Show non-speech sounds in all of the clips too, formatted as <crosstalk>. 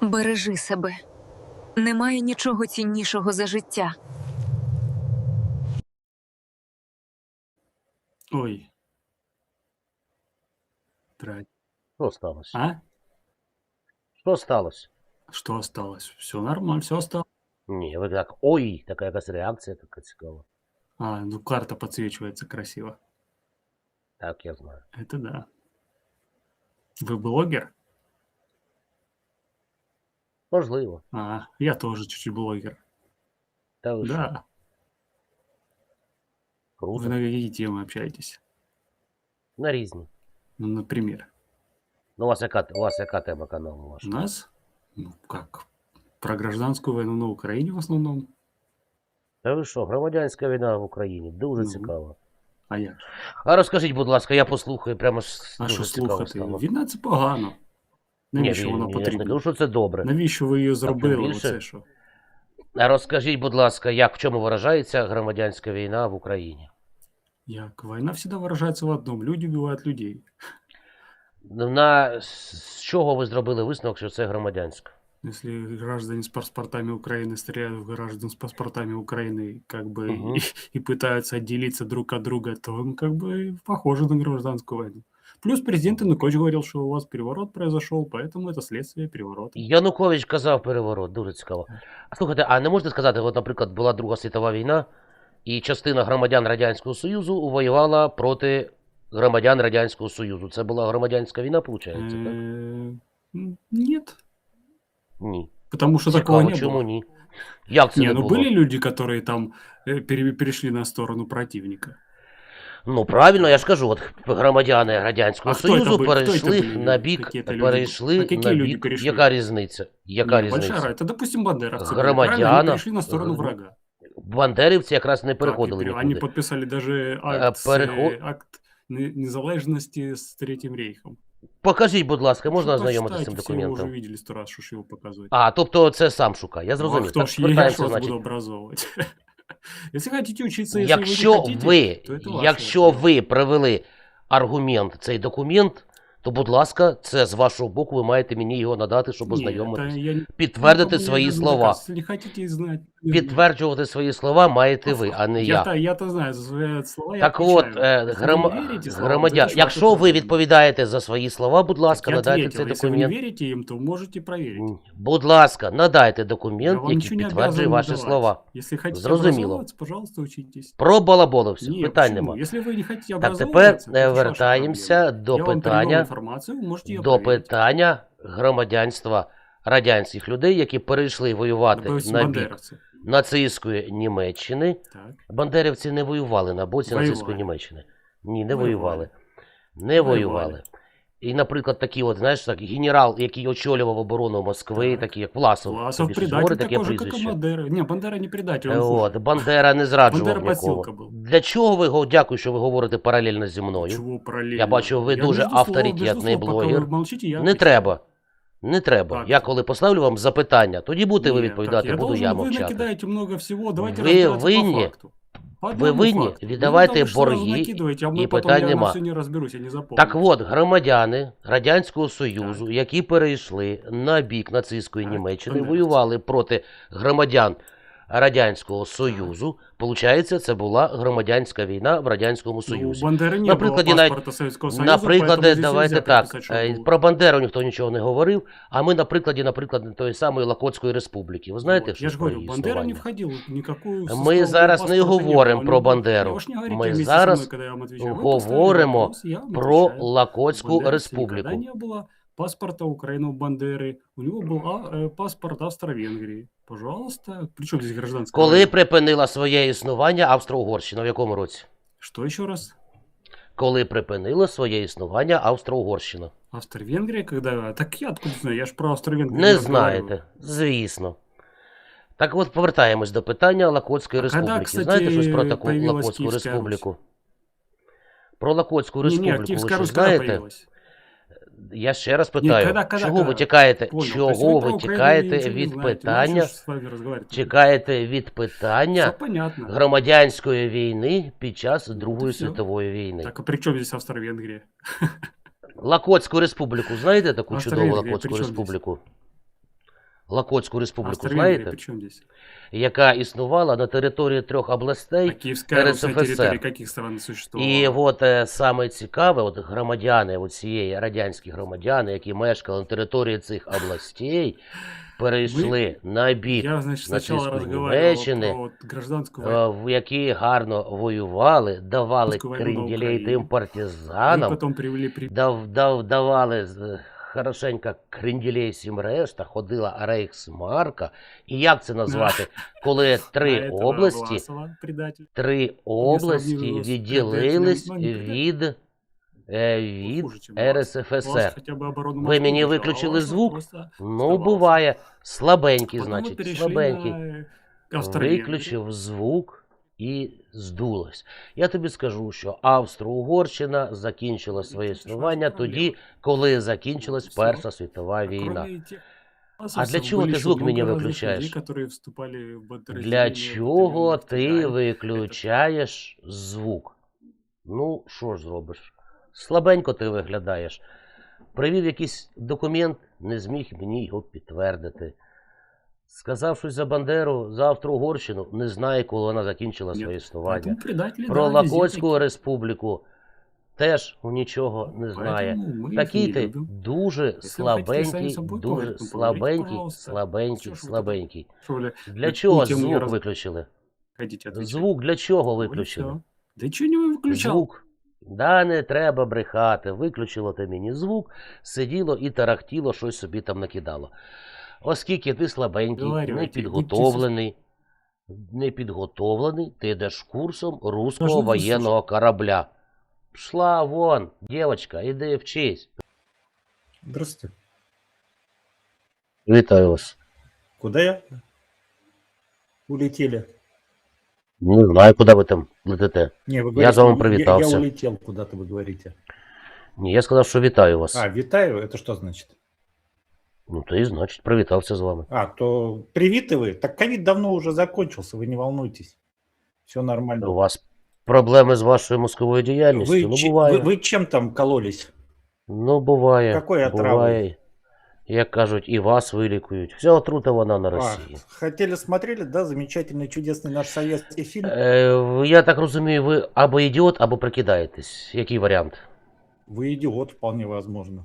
Бережи себе. Немає нічого ціннішого за життя. Ой. Трать. Що сталося? А? Що сталося? Что осталось? Все нормально, все осталось. Ні, ви так, ой, така якась реакція така цікава. А, ну карта подсвечивается красиво. Так, я знаю. Это да. Вы блогер? Можливо. А, я тоже чуть-чуть блогер. Та ви що, Да. Вы круто. на какие темы общаетесь? На різні. Ну, например, Ну, у вас яка, у вас яка тема каналу у нас, ну как, про гражданскую войну на Украине в основном. Та ви що, громадянська війна в Україні, дуже Ну. цікаво. А як? А розкажіть, будь ласка, я послухаю, прямо ж А дуже що цікаво слухати? стало. Війна це погано. Ні, Навіщо ні, вона ні, я ж не потрібна? кажу, що це добре. Навіщо ви її зробили? більше- Оце що? А розкажіть, будь ласка, як в чому виражається громадянська війна в Україні? Як? Війна завжди виражається в одному. Люди вбивають людей. На з чого ви зробили висновок, що це громадянська? Если граждане с паспортами Украины стреляют в граждан с паспортами Украины как бы Мгм. и, и пытаются отделиться друг от друга, то он как бы похоже на гражданскую войну. Плюс президент Янукович говорил, что у вас переворот произошел, поэтому это следствие переворота. Янукович казав переворот, дуже цікаво. А слухайте, а не можете сказати, от, наприклад, була Друга світова війна, і частина громадян Радянського Союзу воювала проти громадян Радянського Союзу. Це була громадянська війна, виходить, так? Э, м, Нет, Ні. потому что такого Цікаво, не чому было. ні? Як це Не, не ну було? были люди, которые там э, пере- перешли на сторону противника. Ну правильно, я ж кажу, от громадяни Радянського А хто Союзу це були? Хто це перейшли були на люди? бік, Які це люди перейшли були? А які на люди бік. перейшли? Яка різниця? Яка Не, большая різниця? разница. Это, допустим, бандеровцы. были, Громадяна. правильно? Они перешли на сторону Г- врага. Бандерівці якраз не Так, переходили і пере- нікуди. Они подписали даже А, акт, с, переход- э, акт не- незалежности с Третьим рейхом. Покажіть, будь ласка, можна Ну, ознайомитися з цим почитайте, Все документом? уже видели сто раз, что ж его показывать. А, тобто це сам шукає. Я Ну, а зрозумів. кто Так, ж я, я ж повертаємося, вас значить. буду образовывать. <laughs> Если хотите вчитися, Якщо вы не хотите, ви, то ваше якщо ви привели аргумент цей документ, то, будь ласка, це з вашого боку ви маєте мені його надати, щоб Не, это ознайомитися. я не- Підтвердити никому не- свої не слова. доказываю. Если не хотите знать... не- Підтверджувати свої слова маєте ви, а не я. Я-то, я-то знаю за свои слова, я Так от, отвечаю. е, Если гром... вы не верите словам, громадян, то это ж якщо ваше ви право. відповідаєте за свої слова, будь ласка, Так я надайте ответил, цей если вы не документ. верите им, то можете проверить. М, Будь ласка, надайте Я документ, вам який ничего не підтверджує обязан ваші давать. слова. Если хотите Зрозуміло. образовываться, пожалуйста, учитесь. Пробалаболився, Ні, питань почему? нема. Если вы не хотите Так образовываться, тепер то е, это ж ваша вертаємося проблема. до Я вам привел питання, информацию, вы можете ее до питання громадянства радянських людей, які перейшли воювати Допустим, на бік нацистської Німеччини. Так. Бандерівці не воювали на боці Воювали. нацистської Німеччини. Ні, не Воювали. воювали. Не Воювали. І, наприклад, такі, от, знаєш, так, генерал, який очолював оборону Москви, Так. такий як Власов, Власов предатель таке такой же, как и. Бандера. Не, Бандера не предатель. От, Бандера не зраджував Бандера нікого. був. Для чого ви го- дякую, що ви говорите паралельно зі мною? Чего параллельно? Я бачу, ви Я дуже авторитетний блогер. вы молчите, я Не треба. Не треба. Так. Я коли поставлю вам запитання, тоді будете ви відповідати, так, буду должен, я мовчати. накидаете много всего, давайте Ви винні. по факту. По Ви одному винні, факту. віддавайте Ну, вы там сразу борги, накидываете, а мы і потом питань я нема. на все не разберусь, я не запомню. Так от, громадяни Радянського Союзу, які перейшли на бік нацистської Так, Німеччини, бандеровці. воювали проти громадян Радянського Союзу. Получається, це була громадянська війна в Радянському Ну, у Союзі. Бандеры не Наприклад, было навіть- паспорта Советского Союза, Наприклад, поэтому здесь давайте нельзя так. приписать, что е, был. Про Бандеру ніхто нічого не говорив, а ми на прикладі, наприклад, тої самої Лакотської республіки. Ви знаєте, Вот, що я ж про говорю, її Бандера не існування? входил в никакую Ми составу зараз не паспорта не говоримо было. про Ну, Бандеру. вы ж не говорите Ми вместе со зараз мной, когда я вам отвечаю. Вы говоримо поставили вопрос, я вам Про отвечаю. Лакотську Бандеровца республіку. Никогда не было паспорта Украины у Бандеры. У него был а, э, паспорт Австро-Венгрии. Пожалуйста. Причем здесь гражданская Коли война? припинила своє існування Австро-Угорщина? В якому році? Что еще раз? Коли припинила своє існування Австро-Угорщина? Австро-Венгрия, когда... Так я откуда знаю? Я ж про Австро-Венгрию Не разговариваю. знаєте, звісно. Так от повертаємось до питання Лакотської А когда, республіки. кстати, Знаєте щось про таку появилась Лакотську Київська республіку? Про Лакотську Не, не, республіку ви Киевская щось Русь когда знаєте? появилась? Я ще раз питаю, когда- когда- чого ви тікаєте, Понял. Чого вы ви тікаєте від питання, чекаєте від Все питання громадянської війни під час Другої всё. світової війни? Так, а при чем здесь Австро-Венгрия? Лакотську республіку, знаєте таку чудову Австро-Венгрія, Лакотську республіку? Лакотську республіку, знаєте? Яка існувала на території трьох областей. На РСФСР. территории каких стран существовала? І от е, саме цікаве, от громадяни, от цієї радянські громадяни, які мешкали на території цих областей, перейшли на бік, Я, значит, нацистской сначала разговаривал Німеччини, е, в які гарно воювали, давали Україні. тим партизанам, при... дав, дав, давали з- хорошенько кренділей всім решта, ходила Рейхсмарка. І як це назвати, <laughs> коли на три этого області Власова, предатель. три області сравниваю з відділились предателем, ну, від, е, від Хуже, чем Власов. РСФСР. Власов хотя бы оборону Ви Москвы мені держал, а виключили Власов звук? просто Ну, оставался. буває. Слабенький, Потом мы значить, перешли слабенький. на Австро-Венгрию. Виключив звук і здулось. Я тобі скажу, що Австро-Угорщина закінчила своє Ну, це ж існування проблема. тоді, коли закінчилась Все. Перша світова А війна. кроме тех А власовцев для чого были ти еще звук много мені разных виключаєш? людей, которые вступали в Для подразделения чого батальонов ти Китая. виключаєш звук? Ну, що ж зробиш? Слабенько ти виглядаєш. Привів якийсь документ, не зміг мені його підтвердити. Сказав щось за Бандеру, за Австро-Угорщину, не знає, коли вона закінчила Ні, своє існування. Поэтому предатели, Про да, везде Лакотську республіку теж нічого не такие. знає. Поэтому мы их Такий не ти любим. дуже ви хотите слабенький, самі собою дуже поговорити, ну, поговоріть, слабенький, пожалуйста. слабенький, Що ж ви тут? слабенький. Что вы Для на чого ту тему я звук роз- виключили? хотите отвечать? Звук для чого Вот и виключили? всё. Да чего не вы выключал? Звук. Да, не треба брехати. Виключило ти мені звук, сиділо і тарахтіло, щось собі там накидало. Оскільки ти слабенький, Говорю, не ті- підготовлений, не підготовлений, ти йдеш курсом руського Должен воєнного корабля. Пшла вон, дівчинка, іди вчись. Здравствуйте. Вітаю вас. Куда я? Улетели. Не знаю, куди ви там летите. Не, вы Я за вами я, привітався. я улетел куда-то, вы говорите. Ні, я сказав, що вітаю вас. А, витаю, это что значит? Ну, то і значить, привітався з вами. А, то привиты вы? Так ковид давно уже закончился, вы не волнуйтесь. Все У нормально. вас проблеми з вашою мозковою діяльністю? Вы, ну, че- буває. вы, вы чем там кололись? Ну, буває. Какой отравой? буває. Як кажуть, і вас вилікують. Вся отрута вона на А, Росії. хотели, смотрели, да, замечательный, чудесный наш советский фильм? Е, я так розумію, ви або ідіот, або прикидаєтесь. Який варіант? Вы идиот, вполне возможно.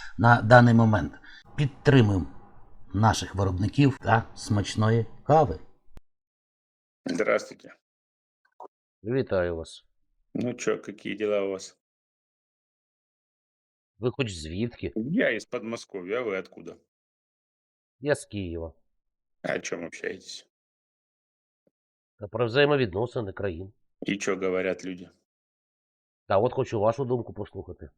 на даний момент. Підтримуємо наших виробників та смачної кави. Здравствуйте. Вітаю вас. Ну чё, какие дела у вас? Ви хоч звідки? Я из Подмосковья, а вы откуда? Я з Києва. О чем общаетесь? Та про взаємовідносини країн. И что говорят люди? Та от хочу вашу думку послухати.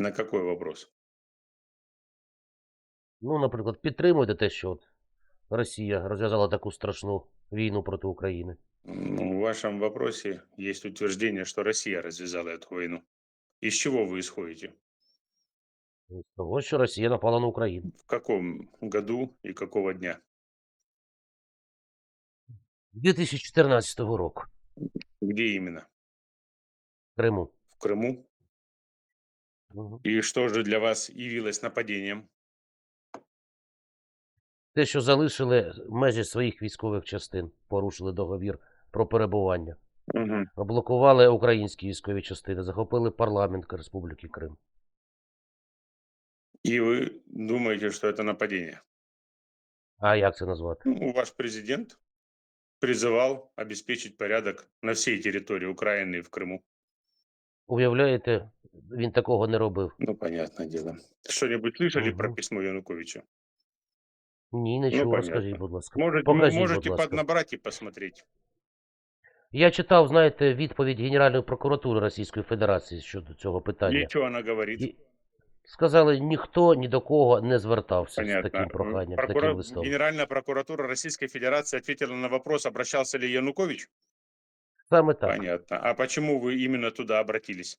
На какой вопрос? Ну, наприклад, підтримуєте те, що от Росія розв'язала таку страшну війну проти України. Ну, в вашем вопросе есть утверждение, что Россия развязала эту войну. Из чего вы исходите? З того, що Росія напала на Україну. В каком году и какого дня? 2014 року. Где именно? В Криму. В Крыму? Мгм. И что же для вас явилось нападением? Те, що залишили межі своїх військових частин, порушили договір про перебування. Мгм. Блокували українські військові частини, захопили парламент Республіки Крим. И вы думаете, что это нападение? А як це назвати? Ну, ваш президент призывал обеспечить порядок на всей территории Украины и в Крыму. Уявляєте, він такого не робив. Ну, понятное дело. Что-нибудь слышали про письмо Януковича? Ні, нічого, Ну, понятно. розкажіть, будь ласка. Может, Покажіть, можете будь ласка. поднабрать и посмотреть. Я читав, знаєте, відповідь Генеральної прокуратури Російської Федерації щодо цього питання. И что она говорит? І, Сказали, ніхто ні до кого не звертався з таким проханням, Прокура- таким листом. Генеральная прокуратура Российской Федерации ответила на вопрос, обращался ли Янукович? Саме так. Понятно. А почему вы именно туда обратились?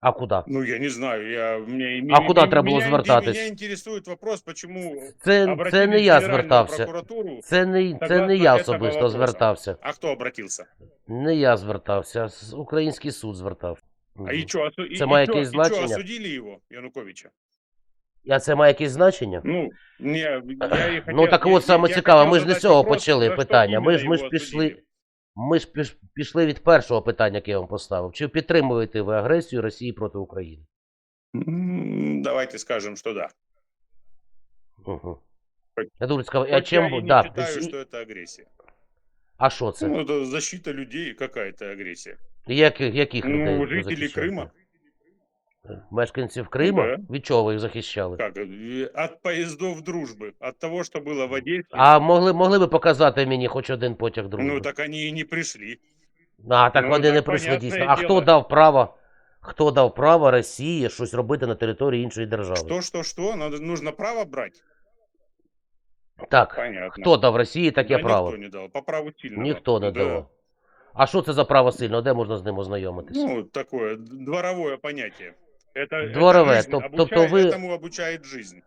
А куди? Ну, я не знаю. Я, мне, А куди треба було меня, звертатись? Меня интересует вопрос, почему Це, обратились це не в я Генеральную звертався. прокуратуру, Це не, це Согласно не я этого особисто вопроса. звертався. а кто обратился? Не я звертався, с- український суд звертався. А и что, осу... и, Це и має чё- якесь и чё, значення? осудили его, Януковича? А це має якесь значення? Ну, не, я и хотел, Ну так я- от саме я цікаве, хотел ми ж не з задать цього вопрос, почали за что питання. Ми ж именно ми ж его пішли. осудили? Ми ж пішли від першого питання, яке я вам поставив. Чи підтримуєте ви агресію Росії проти України? Давайте скажем, что да. Угу. Я думаю, сказав, а чим я да, пиш- что это агрессия. А що це? Ну, це защита людей, какая-то агрессия. Як, яких Ну, людей? Ну, жителі? Крима. Мешканців Криму? Да. Від чого ви їх захищали? Как? э, От поездов дружбы, от того, что было в Одессе. А могли, могли би показати мені хоч один потяг дружби? Ну, так они и не пришли. А, так ну, вони так не прийшли понятне дійсно. А хто діло. дав право? Хто дав право Росії щось робити на території іншої держави? Что, что, что? Надо, нужно право брать? Так, Понятно. хто дав Росії таке Да право? Никто не дал. По праву сильного. Ніхто не Да. давав. А що це за право сильного? Де можна з ним ознайомитись? Ну, такое д- дворовое понятие. Это, Дворовое, это жизнь топ- обучает- тобто ви- Этому обучает жизнь.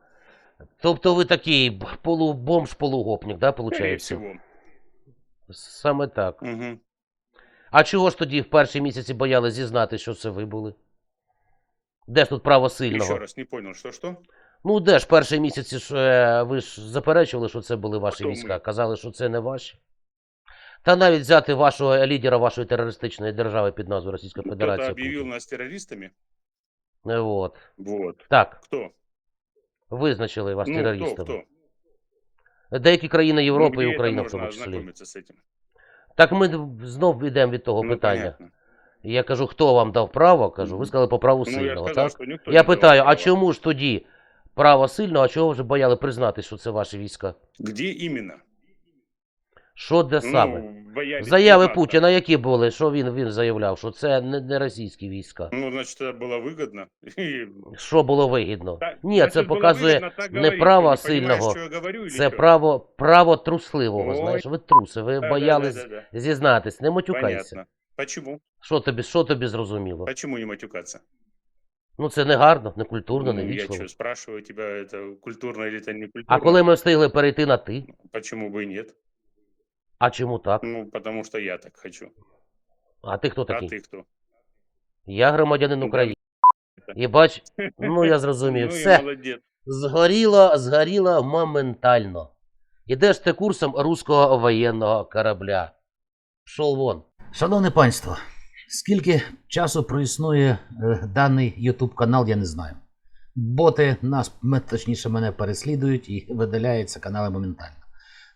Тобто ви такий б- полубомж, полугопник, да, Скорее виходить? всего. Саме так. Мгм. А чого ж тоді в перші місяці боялись зізнати, що це ви були? Де ж тут право Еще сильного? раз, не понял, что-что? Ну, де ж перші місяці ж, е, ви ж заперечували, що це були ваші Хто ми? війська, казали, що це не ваші. Та навіть взяти вашого лідера вашої терористичної держави під назвою Російська Кто-то Федерація. объявил Путін. нас террористами? Е, От. Вот. Так, Кто? визначили вас Ну, кто, терористами. кто? Деякі країни Європи ну, і Україна в тому числі. с этим? Так ми знов йдемо від того Ну, питання. понятно. Я кажу, хто вам дав право? Кажу, ви сказали по праву Ну, я сильного, так? никто Я не питаю, а чому ж тоді право сильного, а чого вже бояли признати, що це ваші війська? Где именно? Що де саме? Ну, боялись Заяви признаться. Путіна які були? Що він, він заявляв? Що це не, не російські війська. Ну, значит, это было выгодно. И- Що було вигідно? Да, Ні, значит, це было показує выгодно так не говорить. право Ты не понимаешь, сильного, что я говорю, или це что? право, право трусливого, Ой. знаєш. Ви труси, ви Да, да, боялись да, да, да. зізнатись, не матюкайся. Понятно. Почему? Що тобі, що тобі зрозуміло? Почему не матюкаться? Ну це не гарно, не культурно, не Ну, я вічливо. что, спрашиваю тебя, это культурно или это не культурно? А коли ми встигли перейти на ти? Почему бы и нет? А чому так? Ну, потому что я так хочу. А ти хто А такий? ты кто? Я громадянин Ну, України. І бач, ну я зрозумів, Ну все. Згоріло, згоріло моментально. Ідеш ти курсом руського воєнного корабля. Пшов вон. Шановне панство, скільки часу проіснує е, даний YouTube канал, я не знаю. Боти нас, м- точніше, мене переслідують і видаляються канали моментально.